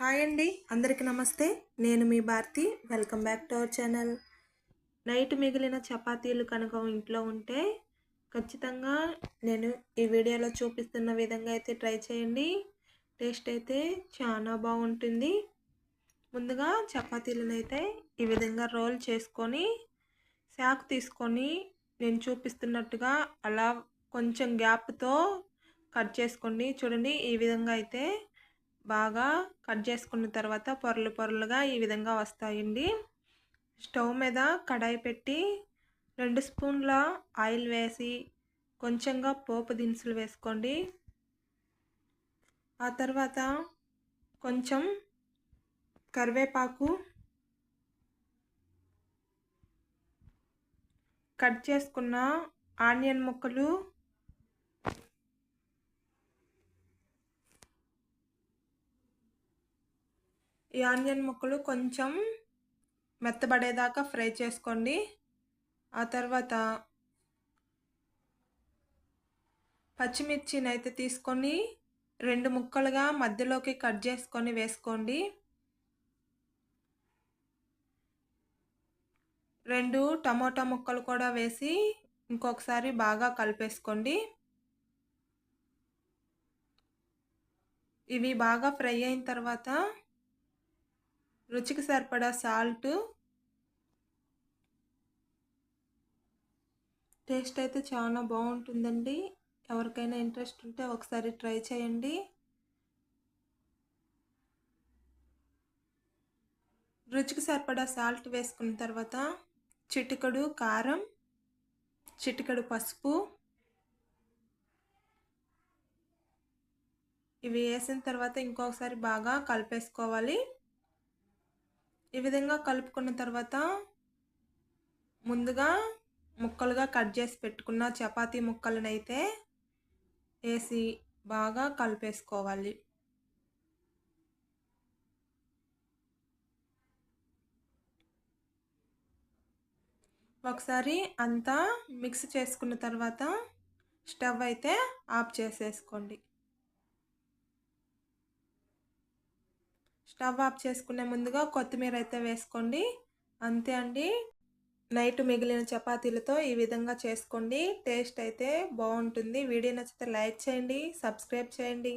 Hi అండి అందరికీ నమస్తే. నేను మీ Bharati. Welcome back to our channel. Night మిగిలిన చపాతీలు కనుక ఇంట్లో ఉంటే ఖచ్చితంగా నేను ఈ వీడియోలో చూపిస్తున్న విధంగా అయితే ట్రై చేయండి. టేస్ట్ అయితే చాలా బాగుంటుంది. ముందుగా చపాతీలను అయితే ఈ విధంగా రోల్ చేసుకొని శాక్ తీసుకొని నేను చూపిస్తున్నట్టుగా అలా కొంచెం గ్యాప్తో కట్ చేసుకోండి. చూడండి ఈ విధంగా అయితే బాగా కట్ చేసుకున్న తర్వాత పొరలు పొరలుగా ఈ విధంగా వస్తాయండి. స్టవ్ మీద కడాయి పెట్టి రెండు స్పూన్ల ఆయిల్ వేసి కొంచెంగా పోపు దినుసులు వేసుకోండి. ఆ తర్వాత కొంచెం కరివేపాకు కట్ చేసుకున్న ఆనియన్ ముక్కలు ఈ ఆనియన్ ముక్కలు కొంచెం మెత్తబడేదాకా ఫ్రై చేసుకోండి. ఆ తర్వాత పచ్చిమిర్చిని అయితే తీసుకొని రెండు ముక్కలుగా మధ్యలోకి కట్ చేసుకొని వేసుకోండి. రెండు టమోటా ముక్కలు కూడా వేసి ఇంకొకసారి బాగా కలిపేసుకోండి. ఇవి బాగా ఫ్రై అయిన తర్వాత రుచికి సరిపడా సాల్ట్. టేస్ట్ అయితే చాలా బాగుంటుందండి. ఎవరికైనా ఇంట్రెస్ట్ ఉంటే ఒకసారి ట్రై చేయండి. రుచికి సరిపడా సాల్ట్ వేసుకున్న తర్వాత చిటికడు కారం చిటికడు పసుపు. ఇవి వేసిన తర్వాత ఇంకొకసారి బాగా కలిపేసుకోవాలి. ఈ విధంగా కలుపుకున్న తర్వాత ముందుగా ముక్కలుగా కట్ చేసి పెట్టుకున్న చపాతీ ముక్కలనైతే వేసి బాగా కలిపేసుకోవాలి. ఒకసారి అంతా మిక్స్ చేసుకున్న తర్వాత స్టవ్ అయితే ఆఫ్ చేసేసుకోండి. స్టవ్ ఆఫ్ చేసుకునే ముందుగా కొత్తిమీర అయితే వేసుకోండి. అంతే అండి. నైట్ మిగిలిన చపాతీలతో ఈ విధంగా చేసుకోండి. టేస్ట్ అయితే బాగుంటుంది. వీడియో నచ్చితే లైక్ చేయండి సబ్స్క్రైబ్ చేయండి.